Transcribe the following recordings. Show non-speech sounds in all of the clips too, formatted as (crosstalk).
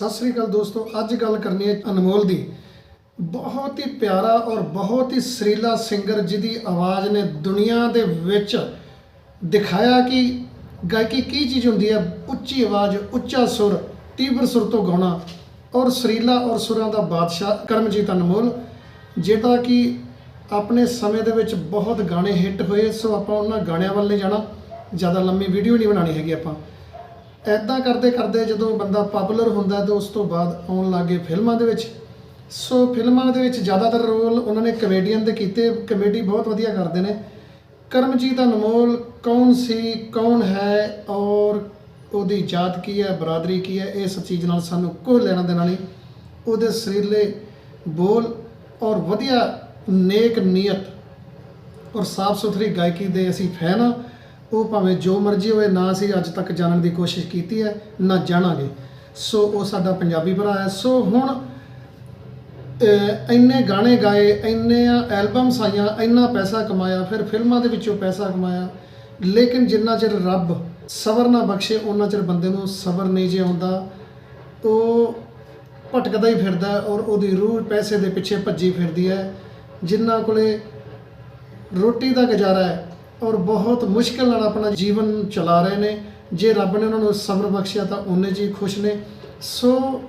ਸਤਿ ਸ੍ਰੀ ਅਕਾਲ ਦੋਸਤੋ, ਅੱਜ ਗੱਲ ਕਰਨੀ ਹੈ ਅਨਮੋਲ ਦੀ। ਬਹੁਤ ਹੀ ਪਿਆਰਾ ਔਰ ਬਹੁਤ ਹੀ ਸਰੀਲਾ ਸਿੰਗਰ ਜਿਹਦੀ ਆਵਾਜ਼ ਨੇ ਦੁਨੀਆ ਦੇ ਵਿੱਚ ਦਿਖਾਇਆ ਕਿ ਗਾਇਕੀ ਕੀ ਚੀਜ਼ ਹੁੰਦੀ ਹੈ, ਉੱਚੀ ਆਵਾਜ਼, ਉੱਚਾ ਸੁਰ, ਤੀਬਰ ਸੁਰ ਤੋਂ ਗਾਉਣਾ ਔਰ ਸਰੀਲਾ ਔਰ ਸੁਰਾਂ ਦਾ ਬਾਦਸ਼ਾਹ ਕਰਮਜੀਤ ਅਨਮੋਲ, ਜਿਹਦਾ ਕਿ ਆਪਣੇ ਸਮੇਂ ਦੇ ਵਿੱਚ ਬਹੁਤ ਗਾਣੇ ਹਿੱਟ ਹੋਏ, ਸੋ ਆਪਾਂ ਉਹਨਾਂ ਗਾਣਿਆਂ ਵੱਲ ਨਹੀਂ ਜਾਣਾ, ਜ਼ਿਆਦਾ ਲੰਮੀ ਵੀਡੀਓ ਨਹੀਂ ਬਣਾਣੀ ਹੈਗੀ ਆਪਾਂ। ਐਦਾਂ ਕਰਦੇ ਕਰਦੇ ਜਦੋਂ ਬੰਦਾ ਪਪੂਲਰ ਹੁੰਦਾ ਤਾਂ ਉਸ ਤੋਂ ਬਾਅਦ ਆਉਣ ਲੱਗੇ ਫਿਲਮਾਂ ਦੇ ਵਿੱਚ। ਸੋ ਫਿਲਮਾਂ ਦੇ ਵਿੱਚ ਜ਼ਿਆਦਾਤਰ ਰੋਲ ਉਹਨਾਂ ਨੇ ਕਮੇਡੀਅਨ ਦੇ ਕੀਤੇ ਕਮੇਡੀ ਬਹੁਤ ਵਧੀਆ ਕਰਦੇ ਨੇ। ਕਰਮਜੀਤ ਅਨਮੋਲ ਕੌਣ ਸੀ, ਕੌਣ ਹੈ ਔਰ ਉਹਦੀ ਜਾਤ ਕੀ ਹੈ, ਬਰਾਦਰੀ ਕੀ ਹੈ ਇਸ ਚੀਜ਼ ਨਾਲ ਸਾਨੂੰ ਕੋਈ ਲੈਣਾ ਦੇਣਾ ਨਹੀਂ। ਉਹਦੇ ਸਰੀਲੇ ਬੋਲ ਔਰ ਵਧੀਆ ਨੇਕ ਨੀਅਤ ਔਰ ਸਾਫ਼ ਸੁਥਰੀ ਗਾਇਕੀ ਦੇ ਅਸੀਂ ਫੈਨ ਆ ਉਹ ਭਾਵੇਂ ਜੋ ਮਰਜ਼ੀ ਹੋਵੇ ਨਾ ਅਸੀਂ ਅੱਜ ਤੱਕ ਜਾਣਨ ਦੀ ਕੋਸ਼ਿਸ਼ ਕੀਤੀ ਹੈ, ਨਾ ਜਾਣਾਂਗੇ। ਸੋ ਉਹ ਸਾਡਾ ਪੰਜਾਬੀ ਭਰਾ ਹੈ। ਸੋ ਹੁਣ ਇੰਨੇ ਗਾਣੇ ਗਾਏ ਇੰਨੇ ਐਲਬਮਸ ਆਈਆਂ, ਇੰਨਾ ਪੈਸਾ ਕਮਾਇਆ, ਫਿਰ ਫਿਲਮਾਂ ਦੇ ਵਿੱਚੋਂ ਪੈਸਾ ਕਮਾਇਆ। ਲੇਕਿਨ ਜਿੰਨਾ ਚਿਰ ਰੱਬ ਸਬਰ ਨਾ ਬਖਸ਼ੇ ਉਹਨਾਂ ਚਿਰ ਬੰਦੇ ਨੂੰ ਸਬਰ ਨਹੀਂ ਜੇ ਆਉਂਦਾ। ਉਹ ਭਟਕਦਾ ਹੀ ਫਿਰਦਾ ਔਰ ਉਹਦੀ ਰੂਹ ਪੈਸੇ ਦੇ ਪਿੱਛੇ ਭੱਜੀ ਫਿਰਦੀ ਹੈ। ਜਿਨ੍ਹਾਂ ਕੋਲੇ ਰੋਟੀ ਦਾ ਗੁਜ਼ਾਰਾ ਹੈ ਔਰ ਬਹੁਤ ਮੁਸ਼ਕਲ ਨਾਲ ਆਪਣਾ ਜੀਵਨ ਚਲਾ ਰਹੇ ਨੇ। ਜੇ ਰੱਬ ਨੇ ਉਹਨਾਂ ਨੂੰ ਸਬਰ ਬਖਸ਼ਿਆ ਤਾਂ ਉਹਨੇ ਜੀ ਖੁਸ਼ ਨੇ। ਸੋ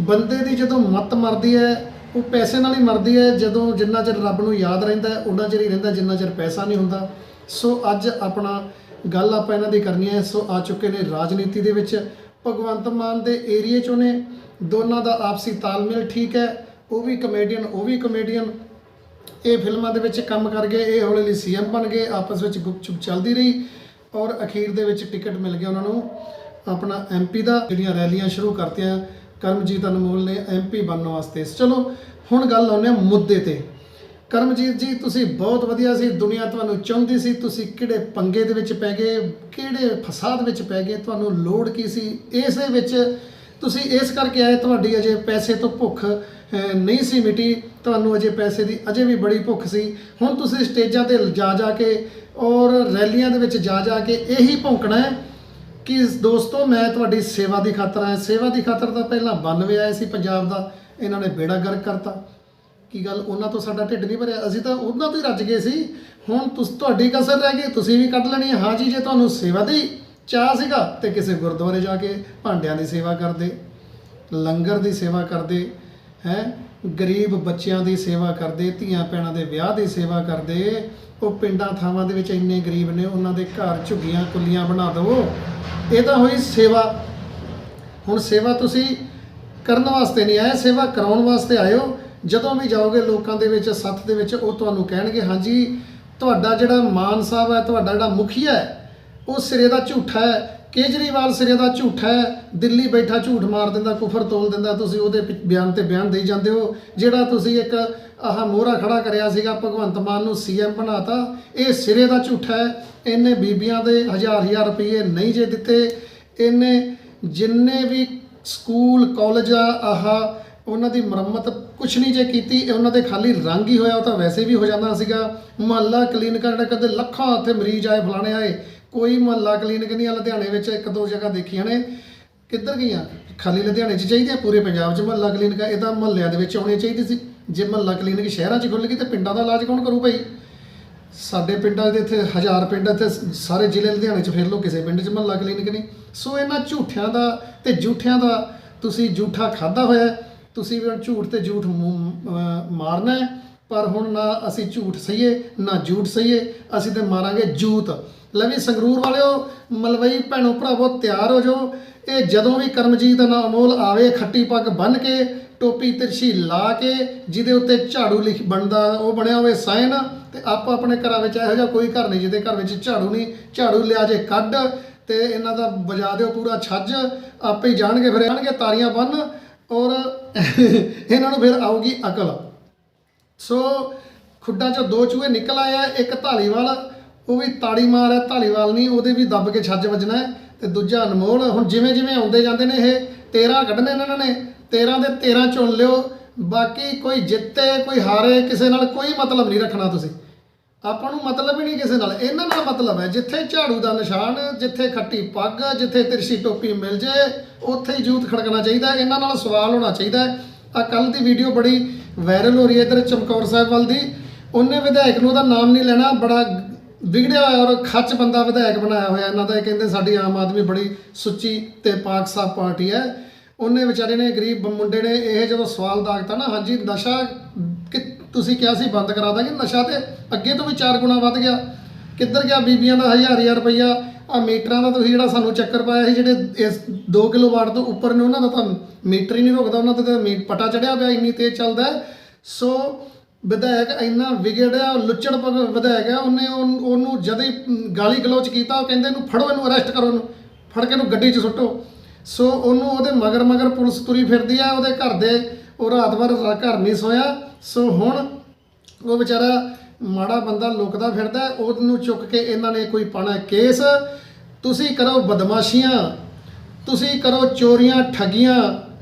ਬੰਦੇ ਦੀ ਜਦੋਂ ਮੱਤ ਮਰਦੀ ਹੈ, ਉਹ ਪੈਸੇ ਨਾਲ ਹੀ ਮਰਦੀ ਹੈ। ਜਦੋਂ ਜਿੰਨਾ ਚਿਰ ਰੱਬ ਨੂੰ ਯਾਦ ਰਹਿੰਦਾ ਹੈ ਉਹਨਾਂ ਚਿਰ ਹੀ ਰਹਿੰਦਾ, ਜਿੰਨਾ ਚਿਰ ਪੈਸਾ ਨਹੀਂ ਹੁੰਦਾ। ਸੋ ਅੱਜ ਆਪਣਾ ਗੱਲ ਆਪਾਂ ਇਹਨਾਂ ਦੀ ਕਰਨੀ ਹੈ। ਸੋ ਆ ਚੁੱਕੇ ਨੇ ਰਾਜਨੀਤੀ ਦੇ ਵਿੱਚ। ਭਗਵੰਤ ਮਾਨ ਦੇ ਏਰੀਏ ਚੋਂ ਨੇ। ਦੋਨਾਂ ਦਾ ਆਪਸੀ ਤਾਲਮੇਲ ਠੀਕ ਹੈ। ਉਹ ਵੀ ਕਮੇਡੀਅਨ ਉਹ ਵੀ ਕਮੇਡੀਅਨ ਇਹ ਫਿਲਮਾਂ ਦੇ ਵਿੱਚ ਕੰਮ ਕਰ ਗਏ, ਇਹ ਹੌਲੀ ਹੌਲੀ ਸੀਐਮ ਬਣ ਗਏ, ਆਪਸ ਵਿੱਚ ਗੁਪਚੁਪ ਚੱਲਦੀ ਰਹੀ ਔਰ ਅਖੀਰ ਦੇ ਵਿੱਚ ਟਿਕਟ ਮਿਲ ਗਿਆ ਉਹਨਾਂ ਨੂੰ। ਆਪਣਾ ਐਮਪੀ ਦਾ ਜਿਹੜੀਆਂ ਰੈਲੀਆਂ ਸ਼ੁਰੂ ਕਰਤੀਆਂ, ਕਰਮਜੀਤ ਅਨਮੋਲ ਨੇ ਐਮਪੀ ਬਣਨ ਵਾਸਤੇ। ਚਲੋ, ਹੁਣ ਗੱਲ ਆਉਂਦੇ ਹਾਂ ਮੁੱਦੇ ਤੇ। ਕਰਮਜੀਤ ਜੀ, ਤੁਸੀਂ ਬਹੁਤ ਵਧੀਆ ਸੀ, ਦੁਨੀਆ ਤੁਹਾਨੂੰ ਚਾਹੁੰਦੀ ਸੀ, ਤੁਸੀਂ ਕਿਹੜੇ ਪੰਗੇ ਦੇ ਵਿੱਚ ਪੈ ਗਏ, ਕਿਹੜੇ ਫਸਾਦ ਵਿੱਚ ਪੈ ਗਏ, ਤੁਹਾਨੂੰ ਲੋੜ ਕੀ ਸੀ? ਇਸੇ ਵਿੱਚ ਤੁਸੀਂ ਇਸ ਕਰਕੇ ਆਏ, ਤੁਹਾਡੀ ਅਜੇ ਪੈਸੇ ਤੋਂ ਭੁੱਖ ਨਹੀਂ ਸੀ ਮਿਟੀ। ਤੁਹਾਨੂੰ ਅਜੇ ਪੈਸੇ ਦੀ ਅਜੇ ਵੀ ਬੜੀ ਭੁੱਖ ਸੀ। ਹੁਣ ਤੁਸੀਂ ਸਟੇਜਾਂ ਤੇ ਜਾ ਜਾ ਕੇ ਔਰ ਰੈਲੀਆਂ ਦੇ ਵਿੱਚ ਜਾ ਜਾ ਕੇ ਇਹੀ ਭੌਂਕਣਾ ਹੈ ਕਿ ਦੋਸਤੋ, ਮੈਂ ਤੁਹਾਡੀ ਸੇਵਾ ਦੀ ਖਾਤਰ ਆਇਆ। ਸੇਵਾ ਦੀ ਖਾਤਰ ਤਾਂ ਪਹਿਲਾਂ 92 ਆਏ ਸੀ ਪੰਜਾਬ ਦਾ। ਇਹਨਾਂ ਨੇ ਬੇੜਾ ਗਰਕ ਕਰਤਾ। ਕੀ ਗੱਲ, ਉਹਨਾਂ ਤੋਂ ਸਾਡਾ ਢਿੱਡ ਨਹੀਂ ਭਰਿਆ। ਅਸੀਂ ਤਾਂ ਉਹਨਾਂ ਤੋਂ ਹੀ ਰੱਜ ਗਏ ਸੀ। ਹੁਣ ਤੁਸ, ਤੁਹਾਡੀ ਕਸਰ ਰਹਿ ਗਈ, ਤੁਸੀਂ ਵੀ ਕੱਢ ਲੈਣੀ ਹੈ। ਹਾਂ ਜੀ, ਜੇ ਤੁਹਾਨੂੰ ਸੇਵਾ ਦੀ ਚਾਹ ਸੀਗਾ ਤੇ ਕਿਸੇ ਗੁਰਦੁਆਰੇ ਜਾ ਕੇ ਭਾਂਡਿਆਂ ਦੀ ਸੇਵਾ ਕਰਦੇ, ਲੰਗਰ ਦੀ ਸੇਵਾ ਕਰਦੇ, ਹੈ, ਗਰੀਬ ਬੱਚਿਆਂ ਦੀ ਸੇਵਾ ਕਰਦੇ, ਧੀਆਂ ਭੈਣਾਂ ਦੇ ਵਿਆਹ ਦੀ ਸੇਵਾ ਕਰਦੇ, ਉਹ ਪਿੰਡਾਂ ਥਾਵਾਂ ਦੇ ਵਿੱਚ ਇੰਨੇ ਗਰੀਬ ਨੇ, ਉਹਨਾਂ ਦੇ ਘਰ ਝੁੱਗੀਆਂ ਕੁੱਲੀਆਂ ਬਣਾ ਦਿਓ ਇਹ ਤਾਂ ਹੋਈ ਸੇਵਾ। ਹੁਣ ਸੇਵਾ ਤੁਸੀਂ ਕਰਨ ਵਾਸਤੇ ਨਹੀਂ ਆਏ, ਸੇਵਾ ਕਰਾਉਣ ਵਾਸਤੇ ਆਇਓ। ਜਦੋਂ ਵੀ ਜਾਓਗੇ ਲੋਕਾਂ ਦੇ ਵਿੱਚ, ਸੱਥ ਦੇ ਵਿੱਚ, ਉਹ ਤੁਹਾਨੂੰ ਕਹਿਣਗੇ, ਹਾਂਜੀ, ਤੁਹਾਡਾ ਜਿਹੜਾ ਮਾਨ ਸਾਹਿਬ ਹੈ, ਤੁਹਾਡਾ ਜਿਹੜਾ ਮੁਖੀਆ ਹੈ ਉਹ ਸਿਰੇ ਦਾ ਝੂਠਾ ਹੈ, ਕੇਜਰੀਵਾਲ ਸਿਰੇ ਦਾ ਝੂਠਾ ਹੈ, ਦਿੱਲੀ ਬੈਠਾ ਝੂਠ ਮਾਰ ਦਿੰਦਾ, ਕੁਫਰ ਤੋਲ ਦਿੰਦਾ, ਤੁਸੀਂ ਉਹਦੇ ਪਿ- ਬਿਆਨ ਤੇ ਬਿਆਨ ਦੇਈ ਜਾਂਦੇ ਹੋ, ਜਿਹੜਾ ਤੁਸੀਂ ਇੱਕ ਆਹ ਮੋਹਰਾ ਖੜਾ ਕਰਿਆ ਸੀਗਾ, ਭਗਵੰਤ ਮਾਨ ਨੂੰ ਸੀਐਮ ਬਣਾਤਾ, ਇਹ ਸਿਰੇ ਦਾ ਝੂਠਾ ਹੈ, ਇਹਨੇ ਬੀਬੀਆਂ ਦੇ ਹਜ਼ਾਰ ਹਜ਼ਾਰ ਰੁਪਏ ਨਹੀਂ ਜੇ ਦਿੱਤੇ, ਇਹਨੇ ਜਿੰਨੇ ਵੀ ਸਕੂਲ, ਕਾਲਜ ਆ, ਆਹ ਉਹਨਾਂ ਦੀ ਮੁਰੰਮਤ ਕੁਛ ਨਹੀਂ ਜੇ ਕੀਤੀ ਉਹਨਾਂ ਦੇ ਖਾਲੀ ਰੰਗ ਹੀ ਹੋਇਆ, ਉਹ ਤਾਂ ਵੈਸੇ ਵੀ ਹੋ ਜਾਂਦਾ ਸੀਗਾ, ਮੁਹੱਲਾ ਕਲੀਨਿਕਾਂ ਜਿਹੜਾ ਕਦੇ ਲੱਖਾਂ ਉੱਥੇ ਮਰੀਜ਼ ਆਏ, ਫਲਾਣੇ ਆਏ ਕੋਈ ਮਹੱਲਾ ਕਲੀਨਿਕ ਨਹੀਂ ਆ, ਲੁਧਿਆਣੇ ਵਿੱਚ ਇੱਕ ਦੋ ਜਗ੍ਹਾ ਦੇਖੀਆਂ ਨੇ। ਕਿੱਧਰ ਗਈਆਂ? ਖਾਲੀ ਲੁਧਿਆਣੇ 'ਚ ਚਾਹੀਦੀ ਆ, ਪੂਰੇ ਪੰਜਾਬ 'ਚ ਮਹੱਲਾ ਕਲੀਨਿਕ ਇਹ ਤਾਂ ਮਹੱਲਿਆਂ ਦੇ ਵਿੱਚ ਆਉਣੀ ਚਾਹੀਦੇ ਸੀ। ਜੇ ਮਹੱਲਾ ਕਲੀਨਿਕ ਸ਼ਹਿਰਾਂ 'ਚ ਖੁੱਲ ਗਈ ਤਾਂ ਪਿੰਡਾਂ ਦਾ ਇਲਾਜ ਕੌਣ ਕਰੂ ਭਾਈ? ਸਾਡੇ ਪਿੰਡਾਂ ਦੇ ਇੱਥੇ ਹਜ਼ਾਰ ਪਿੰਡ ਇੱਥੇ ਸਾਰੇ ਜ਼ਿਲ੍ਹੇ ਲੁਧਿਆਣੇ 'ਚ ਫਿਰ ਲੋ ਕਿਸੇ ਪਿੰਡ 'ਚ ਮਹੱਲਾ ਕਲੀਨਿਕ ਨਹੀਂ ਸੋ ਇਹਨਾਂ ਝੂਠਿਆਂ ਦਾ ਤੇ ਝੂਠਿਆਂ ਦਾ ਤੁਸੀਂ ਝੂਠਾ ਖਾਦਾ ਹੋਇਆ, ਤੁਸੀਂ ਵੀ ਹੁਣ ਝੂਠ ਤੇ ਝੂਠ ਮਾਰਨਾ ਹੈ। ਪਰ ਹੁਣ ਨਾ ਅਸੀਂ ਝੂਠ ਸਹੀਏ, ਨਾ ਝੂਠ ਸਹੀਏ, ਅਸੀਂ ਤੇ ਮਾਰਾਂਗੇ ਜੂਤ। ਲੈ ਵੀ ਸੰਗਰੂਰ ਵਾਲਿਓ, ਮਲਵਈ ਭੈਣੋ ਭਰਾਵੋ, ਤਿਆਰ ਹੋ ਜਾਓ। ਇਹ ਜਦੋਂ ਵੀ ਕਰਮਜੀਤ ਦਾ ਅਮੋਲ ਆਵੇ, ਖੱਟੀ ਪੱਗ ਬੰਨ ਕੇ, ਟੋਪੀ ਤਿਰਛੀ ਲਾ ਕੇ, ਜਿਹਦੇ ਉੱਤੇ ਝਾੜੂ ਲਿਖ ਬਣਦਾ, ਉਹ ਬਣਿਆ ਹੋਵੇ ਸਾਈਨ ਤੇ ਆਪਾਂ ਆਪਣੇ ਘਰਾਂ ਵਿੱਚ ਇਹੋ ਜਿਹਾ ਕੋਈ ਘਰ ਨਹੀਂ, ਜਿਹਦੇ ਘਰ ਵਿੱਚ ਝਾੜੂ ਨਹੀਂ, ਝਾੜੂ ਲਿਆ ਜੇ ਕੱਢ, ਤੇ ਇਹਨਾਂ ਦਾ ਵਜਾ ਦਿਓ ਪੂਰਾ ਛੱਜ, ਆਪੇ ਹੀ ਜਾਣਗੇ, ਫਿਰ ਜਾਣਗੇ ਤਾਰੀਆਂ ਬੰਨ ਔਰ (laughs) ਇਹਨਾਂ ਨੂੰ ਫਿਰ ਆਊਗੀ ਅਕਲ। ਸੋ ਖੁੱਡਾਂ ਚੋਂ ਦੋ ਚੂਹੇ ਨਿਕਲ ਆਏ ਆ, ਇੱਕ ਧਾਲੀਵਾਲ, ਉਹ ਵੀ ਤਾੜੀ ਮਾਰ ਹੈ, ਧਾਲੀਵਾਲ ਨਹੀਂ, ਉਹਦੇ ਵੀ ਦੱਬ ਕੇ ਛੱਜ ਵੱਜਣਾ ਹੈ ਤੇ ਦੂਜਾ ਅਨਮੋਲ, ਹੁਣ ਜਿਵੇਂ ਜਿਵੇਂ ਆਉਂਦੇ ਜਾਂਦੇ ਨੇ ਇਹ 13 ਕੱਢਣੇ ਨੇ ਇਹਨਾਂ ਨੇ 13 ਦੇ 13 ਚੁਣ ਲਿਓ, ਬਾਕੀ ਕੋਈ ਜਿੱਤੇ, ਕੋਈ ਹਾਰੇ, ਕਿਸੇ ਨਾਲ ਕੋਈ ਮਤਲਬ ਨਹੀਂ ਰੱਖਣਾ ਤੁਸੀਂ। ਆਪਾਂ ਨੂੰ ਮਤਲਬ ਹੀ ਨਹੀਂ ਕਿਸੇ ਨਾਲ, ਇਹਨਾਂ ਨਾਲ ਮਤਲਬ ਹੈ, ਜਿੱਥੇ ਝਾੜੂ ਦਾ ਨਿਸ਼ਾਨ, ਜਿੱਥੇ ਖੱਟੀ ਪੱਗ, ਜਿੱਥੇ ਤਿਰਸ਼ੀ ਟੋਪੀ ਮਿਲ ਜੇ, ਉੱਥੇ ਹੀ ਜੂਤ ਖੜਕਣਾ ਚਾਹੀਦਾ ਇਹਨਾਂ ਨਾਲ ਸਵਾਲ ਹੋਣਾ ਚਾਹੀਦਾ ਆ ਕੱਲ ਦੀ ਵੀਡੀਓ ਬੜੀ ਵਾਇਰਲ ਹੋ ਰਹੀ ਹੈ ਇਧਰ ਚਮਕੌਰ ਸਾਹਿਬ ਵੱਲ ਦੀ। ਉਹਨੇ ਵਿਧਾਇਕ ਨੂੰ ਉਹਦਾ ਨਾਮ ਨਹੀਂ ਲੈਣਾ, ਬੜਾ ਵਿਗੜਿਆ ਹੋਇਆ ਔਰ ਖੱਚ ਬੰਦਾ ਵਿਧਾਇਕ ਬਣਾਇਆ ਹੋਇਆ। ਇਹਨਾਂ ਦਾ ਇਹ ਕਹਿੰਦੇ ਸਾਡੀ ਆਮ ਆਦਮੀ ਬੜੀ ਸੁੱਚੀ ਤੇ ਪਾਕ ਸਾਫ਼ ਪਾਰਟੀ ਹੈ। ਉਹਨੇ ਵਿਚਾਰੇ ਨੇ ਗਰੀਬ ਮੁੰਡੇ ਨੇ, ਇਹ ਜਦੋਂ ਸਵਾਲ ਦਾਗਤਾ ਨਾ, ਹਾਂਜੀ ਨਸ਼ਾ ਕਿ ਤੁਸੀਂ ਕਿਹਾ ਸੀ ਬੰਦ ਕਰਾ ਦਾਂਗੇ, ਨਸ਼ਾ ਤੇ ਅੱਗੇ ਤੋਂ ਵੀ 4 ਗੁਣਾ ਵੱਧ ਗਿਆ। ਕਿੱਧਰ ਗਿਆ? ਬੀਬੀਆਂ ਦਾ ਹਜ਼ਾਰ ਹਜ਼ਾਰ ਰੁਪਈਆ ਆ ਮੀਟਰਾਂ ਦਾ ਤੁਸੀਂ ਜਿਹੜਾ ਸਾਨੂੰ ਚੱਕਰ ਪਾਇਆ ਸੀ, ਜਿਹੜੇ ਇਸ 2 ਕਿਲੋ ਵਾਟ ਤੋਂ ਉੱਪਰ ਨੇ, ਉਹਨਾਂ ਦਾ ਤਾਂ ਮੀਟਰ ਹੀ ਨਹੀਂ ਰੁਕਦਾ, ਉਹਨਾਂ ਤੇ ਤਾਂ ਮੀ- ਪਟਾ ਚੜਿਆ ਪਿਆ, ਇੰਨੀ ਤੇਜ਼ ਚੱਲਦਾ ਸੋ ਵਿਧਾਇਕ ਇੰਨਾ ਵਿਗੜਿਆ ਲੁੱਚੜ ਪ- ਵਿਧਾਇਕ ਆ ਉਹਨੇ ਉਹਨ- ਉਹਨੂੰ ਜਦ ਹੀ ਗਾਲੀ ਗਲੋਚ ਕੀਤਾ, ਉਹ ਕਹਿੰਦੇ ਇਹਨੂੰ ਫੜੋ, ਇਹਨੂੰ ਅਰੈਸਟ ਕਰੋ ਇਹਨੂੰ, ਫੜ ਕੇ ਇਹਨੂੰ ਗੱਡੀ 'ਚ ਸੁੱਟੋ। ਸੋ ਉਹਨੂੰ ਉਹਦੇ ਮਗਰ ਮਗਰ ਪੁਲਿਸ ਤੁਰੀ ਫਿਰਦੀ ਆ ਉਹਦੇ ਘਰ ਦੇ, ਉਹ ਰਾਤ ਭਰ ਘਰ ਨਹੀਂ ਸੋਇਆ। ਸੋ ਹੁਣ ਉਹ ਵਿਚਾਰਾ ਮਾੜਾ ਬੰਦਾ ਲੁਕਦਾ ਫਿਰਦਾ ਹੈ, ਉਹਨੂੰ ਚੁੱਕ ਕੇ ਇਹਨਾਂ ਨੇ ਕੋਈ ਪਾਣਾ ਕੇਸ। ਤੁਸੀਂ ਕਰੋ ਬਦਮਾਸ਼ੀਆਂ ਤੁਸੀਂ ਕਰੋ ਚੋਰੀਆਂ ਠੱਗੀਆਂ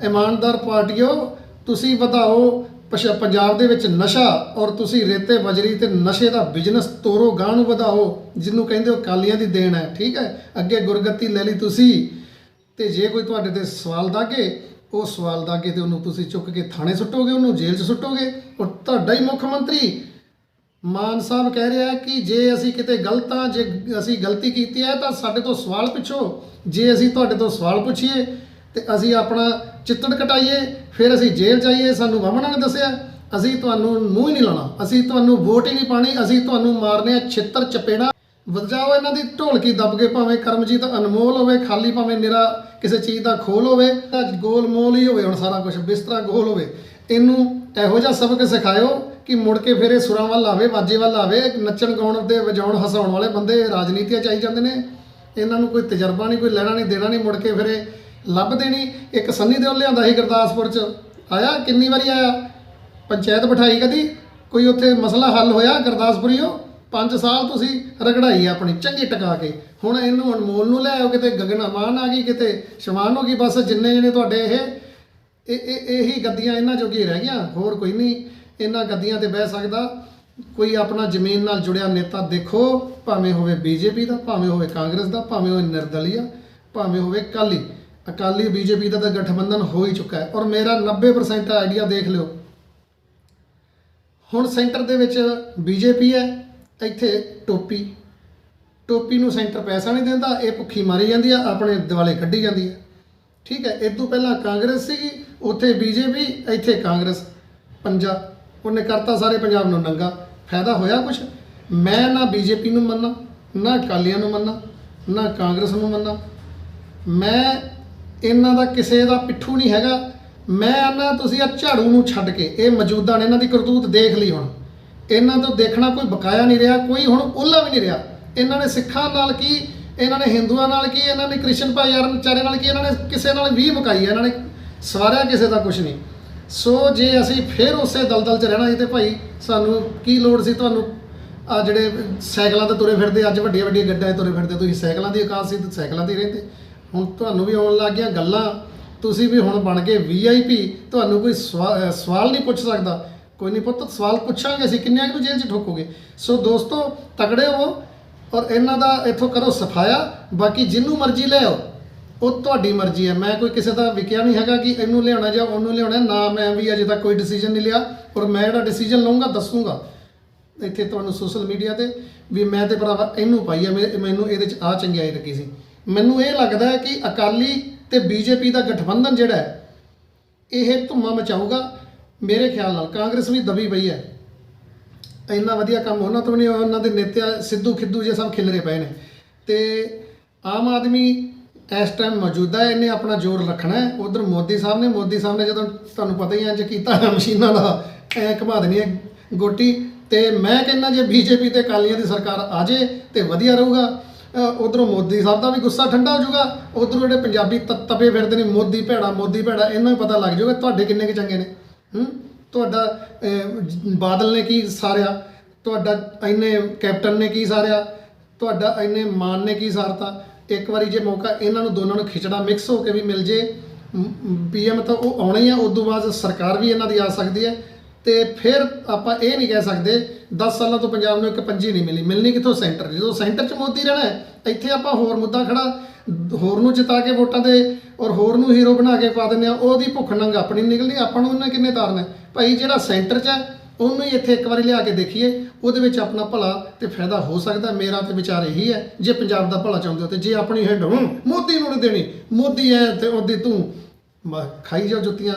ਇਮਾਨਦਾਰ ਪਾਰਟੀਓ ਤੁਸੀਂ ਵਧਾਓ ਪਸ਼- ਪੰਜਾਬ ਦੇ ਵਿੱਚ ਨਸ਼ਾ ਔਰ ਤੁਸੀਂ ਰੇਤੇ ਬਜਰੀ ਤੇ ਨਸ਼ੇ ਦਾ ਬਿਜ਼ਨਸ ਤੋਰੋ ਗਾਂ ਨੂੰ ਵਧਾਓ ਜਿਹਨੂੰ ਕਹਿੰਦੇ ਹੋ ਕਾਲੀਆਂ ਦੀ ਦੇਣ ਹੈ ਠੀਕ ਹੈ? ਅੱਗੇ ਗੁਰਗੱਤੀ ਲੈ ਲਈ ਤੁਸੀਂ। ਤੇ ਜੇ ਕੋਈ ਤੁਹਾਡੇ ਤੇ ਸਵਾਲ ਦਾਗੇ ਉਹ ਸਵਾਲ ਦਾਗੇ ਤੇ ਉਹਨੂੰ ਤੁਸੀਂ ਚੁੱਕ ਕੇ ਥਾਣੇ ਸੁੱਟੋਗੇ ਉਹਨੂੰ ਜੇਲ੍ਹ 'ਚ ਸੁੱਟੋਗੇ। ਔਰ ਤੁਹਾਡਾ ਹੀ ਮੁੱਖ ਮੰਤਰੀ ਮਾਨ ਸਾਹਿਬ ਕਹਿ ਰਿਹਾ ਕਿ ਜੇ ਅਸੀਂ ਕਿਤੇ ਗਲਤ ਹਾਂ, ਜੇ ਅਸੀਂ ਗਲਤੀ ਕੀਤੀ ਹੈ, ਤਾਂ ਸਾਡੇ ਤੋਂ ਸਵਾਲ ਪੁੱਛੋ। ਜੇ ਅਸੀਂ ਤੁਹਾਡੇ ਤੋਂ ਸਵਾਲ ਪੁੱਛੀਏ, ਤੇ ਅਸੀਂ ਆਪਣਾ ਚਿੱਤੜ ਕਟਾਈਏ, ਫਿਰ ਅਸੀਂ ਜੇਲ੍ਹ ਜਾਈਏ, ਸਾਨੂੰ ਵਾਮਣਾ ਨੇ ਦੱਸਿਆ। ਅਸੀਂ ਤੁਹਾਨੂੰ ਮੂੰਹ ਹੀ ਨਹੀਂ ਲਾਉਣਾ। ਅਸੀਂ ਤੁਹਾਨੂੰ ਵੋਟ ਹੀ ਨਹੀਂ ਪਾਣੀ ਅਸੀਂ ਤੁਹਾਨੂੰ ਮਾਰਨੇ ਆ ਛਿੱਤਰ ਚਪੇੜਾ। ਵਜਾਓ ਇਹਨਾਂ ਦੀ ਢੋਲਕੀ ਦੱਬ ਕੇ, ਭਾਵੇਂ ਕਰਮਜੀਤ ਅਨਮੋਲ ਹੋਵੇ, ਖਾਲੀ ਭਾਵੇਂ ਨਿਰਾ ਕਿਸੇ ਚੀਜ਼ ਦਾ ਖੋਲ ਹੋਵੇ, ਤਾਂ ਗੋਲ ਮੋਲ ਹੀ ਹੋਵੇ ਹੁਣ ਸਾਰਾ ਕੁਝ ਬਿਸਤਰਾ ਗੋਲ ਹੋਵੇ। ਇਹਨੂੰ ਇਹੋ ਜਿਹਾ ਸਬਕ ਸਿਖਾਇਓ ਕਿ ਮੁੜ ਕੇ ਫਿਰ ਇਹ ਸੁਰਾਂ ਵੱਲ ਆਵੇ, ਵਾਜੇ ਵੱਲ ਆਵੇ, ਨੱਚਣ ਗਾਉਣ ਤੇ ਵਜਾਉਣ, ਹਸਾਉਣ ਵਾਲੇ ਬੰਦੇ ਰਾਜਨੀਤੀਆਂ ਚ ਆਈ ਜਾਂਦੇ ਨੇ। ਇਹਨਾਂ ਨੂੰ ਕੋਈ ਤਜਰਬਾ ਨਹੀਂ, ਕੋਈ ਲੈਣਾ ਨਹੀਂ, ਦੇਣਾ ਨਹੀਂ, ਮੁੜ ਕੇ ਫਿਰ ਇਹ ਲੱਭਦੇ ਨਹੀਂ ਇੱਕ ਸੰਨੀ ਦਿਓਲ ਲਿਆਂਦਾ ਸੀ ਗੁਰਦਾਸਪੁਰ ਚ। ਆਇਆ? ਕਿੰਨੀ ਵਾਰੀ ਆਇਆ? ਪੰਚਾਇਤ ਬਿਠਾਈ ਕਦੀ? ਕੋਈ ਉੱਥੇ ਮਸਲਾ ਹੱਲ ਹੋਇਆ ਗੁਰਦਾਸਪੁਰੀਓ? 5 ਸਾਲ ਤੁਸੀਂ ਰਗੜਾਈ ਆਪਣੀ, ਚੰਗੀ ਟਕਾ ਕੇ। ਹੁਣ ਇਹਨੂੰ ਅਨਮੋਲ ਨੂੰ ਲੈ ਆਓ ਕਿਤੇ, ਗਗਨ ਅਮਾਨ ਆ ਗਈ ਕਿਤੇ ਸ਼ਮਾਨ ਹੋ ਗਈ, ਬਸ ਜਿੰਨੇ ਜਣੇ ਤੁਹਾਡੇ ਇਹ ਇਹ ਇਹ ਇਹੀ ਗੱਦੀਆਂ ਇਹਨਾਂ ਜੋਗੀ ਰਹਿ ਗਈਆਂ, ਹੋਰ ਕੋਈ ਨਹੀਂ। ਇਹਨਾਂ ਗੱਦੀਆਂ ਤੇ ਬਹਿ ਸਕਦਾ। ਕੋਈ ਆਪਣਾ ਜ਼ਮੀਨ ਨਾਲ ਜੁੜਿਆ ਨੇਤਾ ਦੇਖੋ, ਭਾਵੇਂ ਹੋਵੇ ਬੀਜੇਪੀ ਦਾ, ਭਾਵੇਂ ਹੋਵੇ ਕਾਂਗਰਸ ਦਾ, ਭਾਵੇਂ ਹੋਵੇ ਨਿਰਦਲੀਆ, ਭਾਵੇਂ ਹੋਵੇ ਕਾਲੀ ਅਕਾਲੀ ਬੀਜੇਪੀ ਦਾ ਤਾਂ ਗਠਬੰਧਨ ਹੋ ਹੀ ਚੁੱਕਾ ਹੈ। ਔਰ ਮੇਰਾ 90% ਆਈਡੀਆ ਦੇਖ ਲਿਓ। ਹੁਣ ਸੈਂਟਰ ਦੇ ਵਿੱਚ ਬੀਜੇਪੀ ਹੈ, ਇੱਥੇ ਟੋਪੀ। ਟੋਪੀ ਨੂੰ ਸੈਂਟਰ ਪੈਸਾ ਨਹੀਂ ਦਿੰਦਾ, ਇਹ ਭੁੱਖੀ ਮਾਰੀ ਜਾਂਦੀ ਆ ਆਪਣੇ ਦਿਵਾਲੇ ਕੱਢੀ ਜਾਂਦੀ ਹੈ। ਠੀਕ ਹੈ, ਇਹ ਤੋਂ ਪਹਿਲਾਂ ਕਾਂਗਰਸ ਸੀਗੀ ਉੱਥੇ ਬੀਜੇਪੀ, ਇੱਥੇ ਕਾਂਗਰਸ, ਪੰਜਾ। ਉਹਨੇ ਕਰਤਾ ਸਾਰੇ ਪੰਜਾਬ ਨੂੰ ਨੰਗਾ। ਫਾਇਦਾ ਹੋਇਆ ਕੁਛ? ਮੈਂ ਨਾ ਬੀਜੇਪੀ ਨੂੰ ਮੰਨਾਂ, ਨਾ ਅਕਾਲੀਆਂ ਨੂੰ ਮੰਨਾਂ, ਨਾ ਕਾਂਗਰਸ ਨੂੰ ਮੰਨਾਂ। ਮੈਂ ਇਹਨਾਂ ਦਾ ਕਿਸੇ ਦਾ ਪਿੱਠੂ ਨਹੀਂ ਹੈਗਾ। ਮੈਂ ਨਾ ਤੁਸੀਂ ਆ ਝਾੜੂ ਨੂੰ ਛੱਡ ਕੇ, ਇਹ ਮੌਜੂਦਾ ਨੇ ਇਹਨਾਂ ਦੀ ਕਰਤੂਤ ਦੇਖ ਲਈ ਹੁਣ। ਇਹਨਾਂ ਤੋਂ ਦੇਖਣਾ ਕੋਈ ਬਕਾਇਆ ਨਹੀਂ ਰਿਹਾ, ਕੋਈ ਹੁਣ ਉਹਲਾ ਵੀ ਨਹੀਂ ਰਿਹਾ। ਇਹਨਾਂ ਨੇ ਸਿੱਖਾਂ ਨਾਲ ਕੀ, ਇਹਨਾਂ ਨੇ ਹਿੰਦੂਆਂ ਨਾਲ ਕੀ, ਇਹਨਾਂ ਨੇ ਕ੍ਰਿਸ਼ਨ ਭਾਈਚਾਰੇ ਨਾਲ ਕੀ, ਇਹਨਾਂ ਨੇ ਕਿਸੇ ਨਾਲ ਵੀ ਬਕਾਈ ਹੈ ਇਹਨਾਂ ਨੇ ਸਵਾਰਿਆ ਕਿਸੇ ਦਾ ਕੁਝ ਨਹੀਂ। ਸੋ ਜੇ ਅਸੀਂ ਫਿਰ ਉਸੇ ਦਲਦਲ 'ਚ ਰਹਿਣਾ ਸੀ ਤੇ ਭਾਈ ਸਾਨੂੰ ਕੀ ਲੋੜ ਸੀ ਤੁਹਾਨੂੰ? ਆ ਜਿਹੜੇ ਸਾਈਕਲਾਂ ਤੇ ਤੁਰੇ ਫਿਰਦੇ, ਅੱਜ ਵੱਡੀਆਂ ਵੱਡੀਆਂ ਗੱਡਾਂ 'ਤੇ ਤੁਰੇ ਫਿਰਦੇ, ਤੁਸੀਂ ਸਾਈਕਲਾਂ ਦੀ ਔਕਾਤ ਸੀ ਤੇ ਸਾਈਕਲਾਂ ਤੇ ਹੀ ਰਹਿੰਦੇ। ਹੁਣ ਤੁਹਾਨੂੰ ਵੀ ਆਉਣ ਲੱਗ ਗਿਆ ਗੱਲਾਂ, ਤੁਸੀਂ ਵੀ ਹੁਣ ਬਣ ਗਏ ਵੀਆਈਪੀ ਤੁਹਾਨੂੰ ਕੋਈ ਸਵਾ- ਸਵਾਲ ਨਹੀਂ ਪੁੱਛ ਸਕਦਾ। ਕੋਈ ਨਹੀਂ ਪੁੱਤ, ਸਵਾਲ ਪੁੱਛਾਂਗੇ ਅਸੀਂ, ਕਿੰਨਿਆਂ ਨੂੰ ਜੇਲ੍ਹ 'ਚ ਠੋਕੋਗੇ? ਸੋ ਦੋਸਤੋ, ਤਕੜੇ ਹੋ ਔਰ ਇਹਨਾਂ ਦਾ ਇੱਥੋਂ ਕਰੋ ਸਫਾਇਆ, ਬਾਕੀ ਜਿੰਨੂੰ ਮਰਜ਼ੀ ਲੈ ਆਓ। ਉਹ ਤੁਹਾਡੀ ਮਰਜ਼ੀ ਹੈ। ਮੈਂ ਕੋਈ ਕਿਸੇ ਦਾ ਵਿਕਿਆ ਨਹੀਂ ਹੈਗਾ ਕਿ ਇਹਨੂੰ ਲਿਆਉਣਾ ਜਾਂ ਉਹਨੂੰ ਲਿਆਉਣਾ ਨਾ ਮੈਂ ਵੀ ਅਜੇ ਤੱਕ ਕੋਈ ਡਿਸੀਜਨ ਨਹੀਂ ਲਿਆ ਔਰ ਮੈਂ ਜਿਹੜਾ ਡਿਸੀਜਨ ਲਵਾਂਗਾ ਦੱਸੂਗਾ। ਇੱਥੇ ਤੁਹਾਨੂੰ ਸੋਸ਼ਲ ਮੀਡੀਆ ਤੇ ਵੀ ਮੈਂ ਤੇ ਭਰਾਵਾ ਇਹਨੂੰ ਪਾਈ ਹੈ। ਮੈ- ਮੈਨੂੰ ਇਹਦੇ ਚ ਆ ਚੰਗਿਆਈ ਲੱਗੀ ਸੀ। ਮੈਨੂੰ ਇਹ ਲੱਗਦਾ ਹੈ ਕਿ ਅਕਾਲੀ ਤੇ ਬੀਜੇਪੀ ਦਾ ਗਠਬੰਧਨ ਜਿਹੜਾ ਹੈ, ਇਹ ਧੁੰਮਾ ਮਚਾਊਗਾ। ਮੇਰੇ ਖਿਆਲ ਨਾਲ ਕਾਂਗਰਸ ਵੀ ਦਬੀ ਪਈ ਹੈ। ਇੰਨਾ ਵਧੀਆ ਕੰਮ ਉਹਨਾਂ ਤੋਂ ਵੀ ਨਹੀਂ ਉਹਨਾਂ ਦੇ ਨੇਤਾ ਸਿੱਧੂ ਖਿੱਦੂ ਜੇ ਸਭ ਖਿਲਰੇ ਪਏ ਨੇ। ਤੇ ਆਮ ਆਦਮੀ ਇਸ ਟਾਈਮ ਮੌਜੂਦਾ ਇਹਨੇ ਆਪਣਾ ਜ਼ੋਰ ਰੱਖਣਾ ਹੈ। ਉਧਰ ਮੋਦੀ ਸਾਹਿਬ ਨੇ, ਮੋਦੀ ਸਾਹਿਬ ਨੇ ਜਦੋਂ ਤੁਹਾਨੂੰ ਪਤਾ ਹੀ ਹੈ, ਇੰਜ ਕੀਤਾ ਮਸ਼ੀਨਾਂ ਦਾ, ਐ ਘੁਮਾ ਦੇਣੀ ਹੈ ਗੋਟੀ। ਤੇ ਮੈਂ ਕਹਿੰਦਾ ਜੇ ਬੀਜੇਪੀ ਤੇ ਅਕਾਲੀਆਂ ਦੀ ਸਰਕਾਰ ਆ ਜੇ ਤੇ ਵਧੀਆ ਰਹੂਗਾ। ਉਧਰੋਂ ਮੋਦੀ ਸਾਹਿਬ ਦਾ ਵੀ ਗੁੱਸਾ ਠੰਡਾ ਹੋ ਜਾਊਗਾ। ਉਧਰੋਂ ਜਿਹੜੇ ਪੰਜਾਬੀ ਤ- ਤਪੇ ਫਿਰਦੇ ਨੇ, ਮੋਦੀ ਭੈੜਾ ਮੋਦੀ ਭੈੜਾ, ਇਹਨਾਂ ਨੂੰ ਪਤਾ ਲੱਗ ਜਾਊਗਾ ਤੁਹਾਡੇ ਕਿੰਨੇ ਕੁ ਚੰਗੇ ਨੇ। ਹੂੰ? ਤੁਹਾਡਾ ਬਾਦਲ ਨੇ ਕੀ ਸਾਰਿਆ? ਤੁਹਾਡਾ ਇੰਨੇ ਕੈਪਟਨ ਨੇ ਕੀ ਸਾਰਿਆ? ਤੁਹਾਡਾ ਇੰਨੇ ਮਾਨ ਨੇ ਕੀ ਸਾਰਤਾ? ਇੱਕ ਵਾਰੀ ਜੇ ਮੌਕਾ ਇਹਨਾਂ ਨੂੰ ਦੋਨਾਂ ਨੂੰ ਖਿਚੜਾ ਮਿਕਸ ਹੋ ਕੇ ਵੀ ਮਿਲ ਜੇ ਪੀਐਮ ਤਾਂ ਉਹ ਆਉਣਾ ਹੀ ਆ ਉਸ ਤੋਂ ਬਾਅਦ ਸਰਕਾਰ ਵੀ ਇਹਨਾਂ ਦੀ ਆ ਸਕਦੀ ਹੈ। ਤੇ ਫਿਰ ਆਪਾਂ ਇਹ ਨਹੀਂ ਕਹਿ ਸਕਦੇ 10 ਸਾਲਾਂ ਤੋਂ ਪੰਜਾਬ ਨੂੰ ਇੱਕ ਪੰਜੀ ਨਹੀਂ ਮਿਲੀ, ਮਿਲਣੀ ਕਿੱਥੋਂ ਸੈਂਟਰ ਜਦੋਂ ਸੈਂਟਰ 'ਚ ਮੋਦੀ ਰਹਿਣਾ ਇੱਥੇ ਆਪਾਂ ਹੋਰ ਮੁੱਦਾ ਖੜਾ, ਹੋਰ ਨੂੰ ਜਿਤਾ ਕੇ ਵੋਟਾਂ ਦੇ ਔਰ ਹੋਰ ਨੂੰ ਹੀਰੋ ਬਣਾ ਕੇ ਪਾ ਦਿੰਦੇ ਆ ਉਹਦੀ ਭੁੱਖ ਨੰਗ ਆਪਣੀ ਨਿਕਲਣੀ ਆਪਾਂ ਨੂੰ ਉਹਨਾਂ ਕਿੰਨੇ ਤਾਰਨਾ? ਭਾਈ ਜਿਹੜਾ ਸੈਂਟਰ 'ਚ ਹੈ ਉਹਨੂੰ ਹੀ ਇੱਥੇ ਇੱਕ ਵਾਰੀ ਲਿਆ ਕੇ ਦੇਖੀਏ, ਉਹਦੇ ਵਿੱਚ ਆਪਣਾ ਭਲਾ ਤੇ ਫਾਇਦਾ ਹੋ ਸਕਦਾ, ਮੇਰਾ ਤੇ ਵਿਚਾਰ ਇਹੀ ਹੈ, ਜੇ ਪੰਜਾਬ ਦਾ ਭਲਾ ਚਾਹੁੰਦੇ ਹੋ ਤੇ ਜੇ ਆਪਣੀ ਹੈਡ ਮੋਦੀ ਨੂੰ ਨਹੀਂ ਦੇਣੀ, ਮੋਦੀ ਐ ਤੇ ਉਹਦੀ ਤੂੰ ਖਾਈ ਜਾਓ ਜੁੱਤੀਆਂ,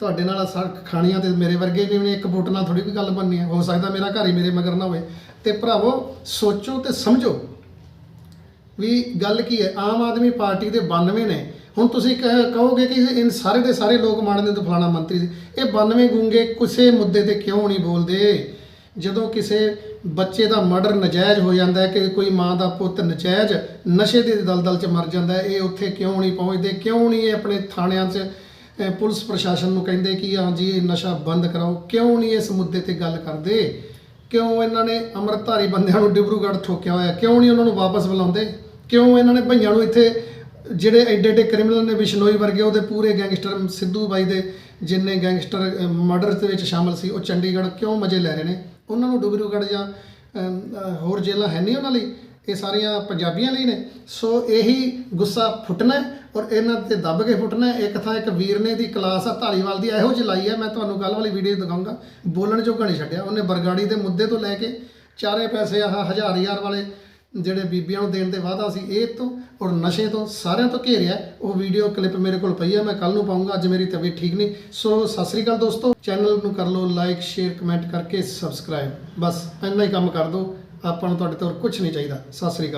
ਤੁਹਾਡੇ ਨਾਲ ਸੜਕ ਖਾਣੀਆਂ ਤੇ ਮੇਰੇ ਵਰਗੇ ਨੇ ਵੀ ਇੱਕ ਵੋਟ ਨਾਲ ਥੋੜੀ ਵੀ ਗੱਲ ਬਣਨੀ ਹੈ, ਹੋ ਸਕਦਾ ਮੇਰਾ ਘਰ ਹੀ ਮੇਰੇ ਮਗਰ ਨਾ ਹੋਵੇ। ਤੇ ਭਰਾਵੋ, ਸੋਚੋ ਤੇ ਸਮਝੋ ਵੀ ਗੱਲ ਕੀ ਹੈ, ਆਮ ਆਦਮੀ ਪਾਰਟੀ ਦੇ 92 ਨੇ ਹੁਣ ਤੁਸੀਂ ਕਹਿ- ਕਹੋਗੇ ਕਿ ਇਨ ਸਾਰੇ ਦੇ ਸਾਰੇ ਲੋਕ ਮਾਣਦੇ ਤੇ ਫਲਾਣਾ ਮੰਤਰੀ ਸੀ। ਇਹ 92 ਗੂੰਗੇ ਕਿਸੇ ਮੁੱਦੇ ਤੇ ਕਿਉਂ ਨਹੀਂ ਬੋਲਦੇ? ਜਦੋਂ ਕਿਸੇ ਬੱਚੇ ਦਾ ਮਰਡਰ ਨਜਾਇਜ਼ ਹੋ ਜਾਂਦਾ ਹੈ, ਕਿ ਕੋਈ ਮਾਂ ਦਾ ਪੁੱਤ ਨਜਾਇਜ਼ ਨਸ਼ੇ ਦੇ ਦਲਦਲ 'ਚ ਮਰ ਜਾਂਦਾ ਹੈ, ਇਹ ਉੱਥੇ ਕਿਉਂ ਨਹੀਂ ਪਹੁੰਚਦੇ? ਕਿਉਂ ਨਹੀਂ ਇਹ ਆਪਣੇ ਥਾਣਿਆਂ 'ਚ ਪੁਲਿਸ ਪ੍ਰਸ਼ਾਸਨ ਨੂੰ ਕਹਿੰਦੇ ਕਿ ਹਾਂਜੀ ਇਹ ਨਸ਼ਾ ਬੰਦ ਕਰਾਓ? ਕਿਉਂ ਨਹੀਂ ਇਸ ਮੁੱਦੇ ਤੇ ਗੱਲ ਕਰਦੇ? ਕਿਉਂ ਇਹਨਾਂ ਨੇ ਅੰਮ੍ਰਿਤਧਾਰੀ ਬੰਦਿਆਂ ਨੂੰ ਡਿਬਰੂਗੜ੍ਹ ਠੋਕਿਆ ਹੋਇਆ? ਕਿਉਂ ਨਹੀਂ ਉਹਨਾਂ ਨੂੰ ਵਾਪਸ ਬੁਲਾਉਂਦੇ? ਕਿਉਂ ਇਹਨਾਂ ਨੇ ਭਈਆਂ ਨੂੰ ਇੱਥੇ ਜਿਹੜੇ ਐਡੇ ਐਡੇ ਕ੍ਰਿਮੀਨਲ ਨੇ ਬਿਸ਼ਨੋਈ ਵਰਗੇ, ਉਹਦੇ ਪੂਰੇ ਗੈਂਗਸਟਰ ਸਿੱਧੂ ਬਾਈ ਦੇ ਜਿੰਨੇ ਗੈਂਗਸਟਰ ਮਰਡਰ ਦੇ ਵਿੱਚ ਸ਼ਾਮਲ ਸੀ, ਉਹ ਚੰਡੀਗੜ੍ਹ ਕਿਉਂ ਮਜ਼ੇ ਲੈ ਰਹੇ ਨੇ? ਉਹਨਾਂ ਨੂੰ ਡੁਬਰੂਗੜ੍ਹ ਜਾਂ ਹੋਰ ਜੇਲ੍ਹਾਂ ਹੈ ਨਹੀਂ ਉਹਨਾਂ ਲਈ? ਇਹ ਸਾਰੀਆਂ ਪੰਜਾਬੀਆਂ ਲਈ ਨੇ। ਸੋ ਇਹੀ ਗੁੱਸਾ ਫੁੱਟਣਾ ਔਰ ਇਹਨਾਂ ਤੇ ਦੱਬ ਕੇ ਫੁੱਟਣਾ ਇੱਕ ਥਾਂ ਇੱਕ ਵੀਰ ਨੇ ਦੀ ਕਲਾਸ ਆ ਧਾਲੀਵਾਲ ਦੀ, ਇਹੋ ਜਿਹੀ ਲਾਈ ਹੈ ਮੈਂ ਤੁਹਾਨੂੰ ਕੱਲ ਵਾਲੀ ਵੀਡੀਓ ਦਿਖਾਉਂਗਾ ਬੋਲਣ ਜੋਗਾ ਨਹੀਂ ਛੱਡਿਆ। ਉਹਨੇ ਬਰਗਾੜੀ ਦੇ ਮੁੱਦੇ ਤੋਂ ਲੈ ਕੇ ਚਾਰੇ ਪੈਸੇ ਆਹ ਹਜ਼ਾਰ ਹਜ਼ਾਰ ਵਾਲੇ ਜਿਹੜੇ ਬੀਬੀਆਂ ਨੂੰ ਦੇਣ ਦੇ ਵਾਅਦਾ ਸੀ ਇਹ ਤੋਂ ਔਰ ਨਸ਼ੇ ਤੋਂ ਸਾਰਿਆਂ ਤੋਂ ਘੇਰਿਆ ਉਹ ਵੀਡੀਓ ਕਲਿੱਪ ਮੇਰੇ ਕੋਲ ਪਈ ਹੈ, ਮੈਂ ਕੱਲ ਨੂੰ ਪਾਉਂਗਾ ਅੱਜ ਮੇਰੀ ਤਬੀਅਤ ਠੀਕ ਨਹੀਂ। ਸੋ ਸਤਿ ਸ੍ਰੀ ਅਕਾਲ ਦੋਸਤੋ। ਚੈਨਲ ਨੂੰ ਕਰ ਲਓ ਲਾਈਕ ਸ਼ੇਅਰ ਕਮੈਂਟ ਕਰਕੇ ਸਬਸਕ੍ਰਾਈਬ ਬਸ ਇੰਨਾ ਹੀ ਕੰਮ ਕਰ ਦਿਓ, ਆਪਾਂ ਨੂੰ ਤੁਹਾਡੇ ਤੋਂ ਹੋਰ ਕੁਝ ਨਹੀਂ ਚਾਹੀਦਾ। ਸਤਿ ਸ੍ਰੀ ਅਕਾਲ।